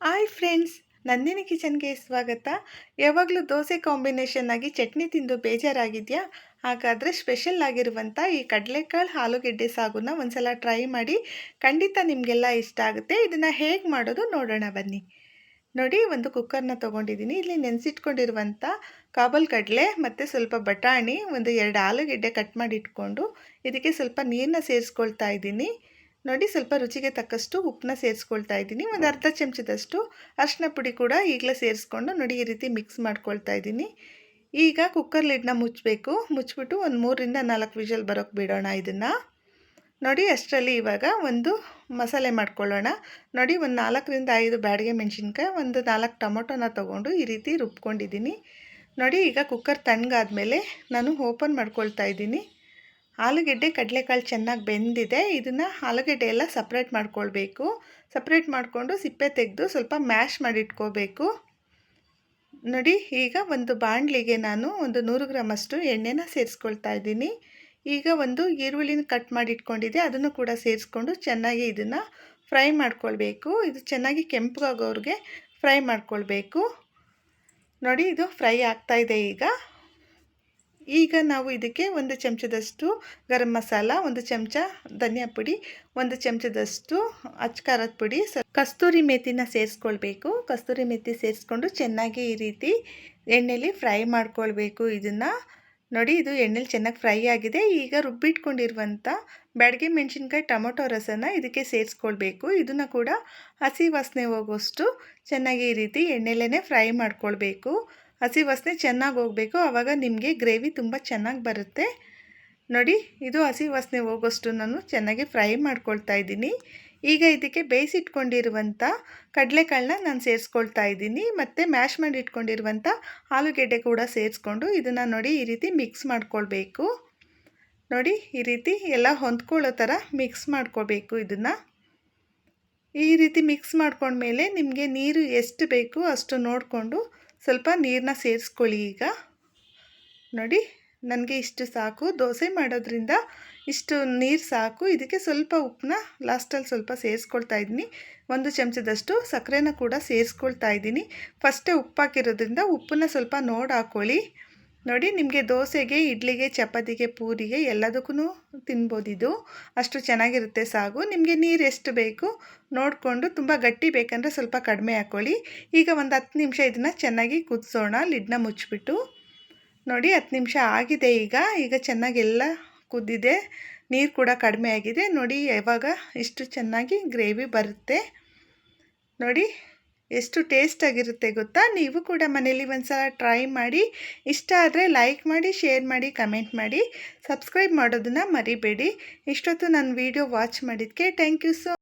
Hi friends, Nandini ಕಿಚನ್ಗೆ ಸ್ವಾಗತ. ಯಾವಾಗಲೂ dosa combination ಆಗಿ ಚಟ್ನಿ ತಿಂದು ಬೇಜಾರಾಗಿದೆಯಾ? ಹಾಗಾದರೆ ಸ್ಪೆಷಲ್ ಆಗಿರುವಂಥ ಈ ಕಡಲೆಕಾಳು ಆಲೂಗೆಡ್ಡೆ ಸಾಗುನ ಒಂದ್ಸಲ ಟ್ರೈ ಮಾಡಿ, ಖಂಡಿತ ನಿಮಗೆಲ್ಲ ಇಷ್ಟ ಆಗುತ್ತೆ. ಇದನ್ನು ಹೇಗೆ ಮಾಡೋದು ನೋಡೋಣ ಬನ್ನಿ. ನೋಡಿ, ಒಂದು ಕುಕ್ಕರ್ನ ತೊಗೊಂಡಿದ್ದೀನಿ ಇಲ್ಲಿ ನೆನೆಸಿಟ್ಕೊಂಡಿರುವಂಥ ಕಾಬಲ್ ಕಡಲೆ ಮತ್ತು ಸ್ವಲ್ಪ ಬಟಾಣಿ, ಒಂದು ಎರಡು ಆಲೂಗೆಡ್ಡೆ ಕಟ್ ಮಾಡಿ ಇಟ್ಕೊಂಡು, ಇದಕ್ಕೆ ಸ್ವಲ್ಪ ನೀರನ್ನ ಸೇರಿಸ್ಕೊಳ್ತಾ ಇದ್ದೀನಿ. ನೋಡಿ ಸ್ವಲ್ಪ ರುಚಿಗೆ ತಕ್ಕಷ್ಟು ಉಪ್ಪನ್ನ ಸೇರಿಸ್ಕೊಳ್ತಾ ಇದ್ದೀನಿ. ಒಂದು ಅರ್ಧ ಚಮಚದಷ್ಟು ಅರಿಶಿನ ಪುಡಿ ಕೂಡ ಈಗಲೇ ಸೇರಿಸ್ಕೊಂಡು ನೋಡಿ ಈ ರೀತಿ ಮಿಕ್ಸ್ ಮಾಡ್ಕೊಳ್ತಾ ಇದ್ದೀನಿ. ಈಗ ಕುಕ್ಕರ್ ಲಿಡ್ನ ಮುಚ್ಚಬೇಕು ಮುಚ್ಚಿಬಿಟ್ಟು ಒಂದು ಮೂರರಿಂದ ನಾಲ್ಕು ವಿಷಲ್ ಬರೋಕ್ಕೆ ಬಿಡೋಣ ಇದನ್ನು. ನೋಡಿ ಅಷ್ಟರಲ್ಲಿ ಇವಾಗ ಒಂದು ಮಸಾಲೆ ಮಾಡ್ಕೊಳ್ಳೋಣ. ನೋಡಿ ಒಂದು ನಾಲ್ಕರಿಂದ ಐದು ಬ್ಯಾಡಿಗೆ ಮೆಣಸಿನ್ಕಾಯಿ ಒಂದು ನಾಲ್ಕು ಟೊಮೊಟೊನ ತೊಗೊಂಡು ಈ ರೀತಿ ರುಬ್ಕೊಂಡಿದ್ದೀನಿ. ನೋಡಿ ಈಗ ಕುಕ್ಕರ್ ತಣ್ಣಗಾದ್ಮೇಲೆ ನಾನು ಓಪನ್ ಮಾಡ್ಕೊಳ್ತಾ ಇದ್ದೀನಿ. ಆಲೂಗೆಡ್ಡೆ ಕಡಲೆಕಾಳು ಚೆನ್ನಾಗಿ ಬೆಂದಿದೆ. ಇದನ್ನು ಆಲೂಗೆಡ್ಡೆ ಎಲ್ಲ ಸಪ್ರೇಟ್ ಮಾಡ್ಕೊಳ್ಬೇಕು. ಸಪ್ರೇಟ್ ಮಾಡಿಕೊಂಡು ಸಿಪ್ಪೆ ತೆಗೆದು ಸ್ವಲ್ಪ ಮ್ಯಾಶ್ ಮಾಡಿಟ್ಕೋಬೇಕು. ನೋಡಿ, ಈಗ ಒಂದು ಬಾಣಲಿಗೆ ನಾನು ಒಂದು ನೂರು ಗ್ರಾಮಷ್ಟು ಎಣ್ಣೆನ ಸೇರಿಸ್ಕೊಳ್ತಾ ಇದ್ದೀನಿ. ಈಗ ಒಂದು ಈರುಳ್ಳಿನ ಕಟ್ ಮಾಡಿ ಇಟ್ಕೊಂಡಿದ್ದೆ ಅದನ್ನು ಕೂಡ ಸೇರಿಸ್ಕೊಂಡು ಚೆನ್ನಾಗಿ ಇದನ್ನು ಫ್ರೈ ಮಾಡ್ಕೊಳ್ಬೇಕು. ಇದು ಚೆನ್ನಾಗಿ ಕೆಂಪಗಾಗೋರಿಗೆ ಫ್ರೈ ಮಾಡ್ಕೊಳ್ಬೇಕು. ನೋಡಿ, ಇದು ಫ್ರೈ ಆಗ್ತಾಯಿದೆ ಈಗ. ಈಗ ನಾವು ಇದಕ್ಕೆ ಒಂದು ಚಮಚದಷ್ಟು ಗರಂ ಮಸಾಲ, ಒಂದು ಚಮಚ ಧನಿಯಾ ಪುಡಿ, ಒಂದು ಚಮಚದಷ್ಟು ಅಚ್ಕಾರದ ಪುಡಿ ಕಸ್ತೂರಿ ಮೆಥಿನ ಸೇರಿಸ್ಕೊಳ್ಬೇಕು. ಕಸ್ತೂರಿ ಮೆಥಿ ಸೇರಿಸ್ಕೊಂಡು ಚೆನ್ನಾಗಿ ಈ ರೀತಿ ಎಣ್ಣೆಲಿ ಫ್ರೈ ಮಾಡ್ಕೊಳ್ಬೇಕು ಇದನ್ನು. ನೋಡಿ, ಇದು ಎಣ್ಣೆಲಿ ಚೆನ್ನಾಗಿ ಫ್ರೈ ಆಗಿದೆ. ಈಗ ರುಬ್ಬಿಟ್ಕೊಂಡಿರುವಂಥ ಬ್ಯಾಡಿಗೆ ಮೆಣಸಿನ್ಕಾಯಿ, ಟೊಮೊಟೊ ರಸನ ಇದಕ್ಕೆ ಸೇರಿಸ್ಕೊಳ್ಬೇಕು. ಇದನ್ನು ಕೂಡ ಹಸಿ ವಾಸನೆ ಹೋಗೋಷ್ಟು ಚೆನ್ನಾಗಿ ಈ ರೀತಿ ಎಣ್ಣೆಲೇ ಫ್ರೈ ಮಾಡ್ಕೊಳ್ಬೇಕು. ಹಸಿ ವಾಸನೆ ಚೆನ್ನಾಗಿ ಹೋಗಬೇಕು. ಆವಾಗ ನಿಮಗೆ ಗ್ರೇವಿ ತುಂಬ ಚೆನ್ನಾಗಿ ಬರುತ್ತೆ. ನೋಡಿ, ಇದು ಹಸಿ ವಾಸನೆ ಹೋಗೋಷ್ಟು ನಾನು ಚೆನ್ನಾಗಿ ಫ್ರೈ ಮಾಡ್ಕೊಳ್ತಾ ಇದ್ದೀನಿ. ಈಗ ಇದಕ್ಕೆ ಬೇಯಿಸಿಟ್ಕೊಂಡಿರುವಂಥ ಕಡಲೆಕಾಳನ್ನ ನಾನು ಸೇರಿಸ್ಕೊಳ್ತಾ ಇದ್ದೀನಿ. ಮತ್ತು ಮ್ಯಾಶ್ ಮಾಡಿ ಇಟ್ಕೊಂಡಿರುವಂಥ ಆಲೂಗೆಡ್ಡೆ ಕೂಡ ಸೇರಿಸ್ಕೊಂಡು ಇದನ್ನು ನೋಡಿ ಈ ರೀತಿ ಮಿಕ್ಸ್ ಮಾಡ್ಕೊಳ್ಬೇಕು. ನೋಡಿ, ಈ ರೀತಿ ಎಲ್ಲ ಹೊಂದ್ಕೊಳ್ಳೋ ಥರ ಮಿಕ್ಸ್ ಮಾಡ್ಕೋಬೇಕು ಇದನ್ನು. ಈ ರೀತಿ ಮಿಕ್ಸ್ ಮಾಡ್ಕೊಂಡ್ಮೇಲೆ ನಿಮಗೆ ನೀರು ಎಷ್ಟು ಬೇಕು ಅಷ್ಟು ನೋಡಿಕೊಂಡು ಸ್ವಲ್ಪ ನೀರನ್ನ ಸೇರಿಸ್ಕೊಳ್ಳಿ ಈಗ. ನೋಡಿ, ನನಗೆ ಇಷ್ಟು ಸಾಕು. ದೋಸೆ ಮಾಡೋದ್ರಿಂದ ಇಷ್ಟು ನೀರು ಸಾಕು. ಇದಕ್ಕೆ ಸ್ವಲ್ಪ ಉಪ್ಪನ್ನ ಲಾಸ್ಟಲ್ಲಿ ಸ್ವಲ್ಪ ಸೇರಿಸ್ಕೊಳ್ತಾ ಇದ್ದೀನಿ. ಒಂದು ಚಮಚದಷ್ಟು ಸಕ್ಕರೆನ ಕೂಡ ಸೇರಿಸ್ಕೊಳ್ತಾ ಇದ್ದೀನಿ. ಫಸ್ಟೇ ಉಪ್ಪು ಹಾಕಿರೋದ್ರಿಂದ ಉಪ್ಪನ್ನ ಸ್ವಲ್ಪ ನೋಡಿ ಹಾಕ್ಕೊಳ್ಳಿ ನೋಡಿ, ನಿಮಗೆ ದೋಸೆಗೆ, ಇಡ್ಲಿಗೆ, ಚಪಾತಿಗೆ, ಪೂರಿಗೆ ಎಲ್ಲದಕ್ಕೂ ತಿನ್ಬೋದು ಅಷ್ಟು ಚೆನ್ನಾಗಿರುತ್ತೆ ಸಾಗು. ನಿಮಗೆ ನೀರು ಎಷ್ಟು ಬೇಕು ನೋಡಿಕೊಂಡು, ತುಂಬ ಗಟ್ಟಿ ಬೇಕಂದರೆ ಸ್ವಲ್ಪ ಕಡಿಮೆ ಹಾಕ್ಕೊಳ್ಳಿ ಈಗ ಒಂದು ಹತ್ತು ನಿಮಿಷ ಇದನ್ನು ಚೆನ್ನಾಗಿ ಕುದಿಸೋಣ. ಲಿಡ್ನ ಮುಚ್ಚಿಬಿಟ್ಟು. ನೋಡಿ, ಹತ್ತು ನಿಮಿಷ ಆಗಿದೆ ಈಗ. ಈಗ ಚೆನ್ನಾಗಿ ಎಲ್ಲ ಕುದ್ದಿದೆ. ನೀರು ಕೂಡ ಕಡಿಮೆ ಆಗಿದೆ. ನೋಡಿ, ಯಾವಾಗ ಇಷ್ಟು ಚೆನ್ನಾಗಿ ಗ್ರೇವಿ ಬರುತ್ತೆ. ನೋಡಿ ಎಷ್ಟು ಟೇಸ್ಟಾಗಿರುತ್ತೆ ಗೊತ್ತಾ? ನೀವು ಕೂಡ ಮನೇಲಿ ಒಂದು ಸಲ ಟ್ರೈ ಮಾಡಿ, ಇಷ್ಟ ಆದರೆ ಲೈಕ್ ಮಾಡಿ ಶೇರ್ ಮಾಡಿ ಕಮೆಂಟ್ ಮಾಡಿ ಸಬ್ಸ್ಕ್ರೈಬ್ ಮಾಡೋದನ್ನು ಮರಿಬೇಡಿ. ಇಷ್ಟೊತ್ತು ನನ್ನ ವೀಡಿಯೋ ವಾಚ್ ಮಾಡಿದ್ದಕ್ಕೆ ಥ್ಯಾಂಕ್ ಯು ಸೊ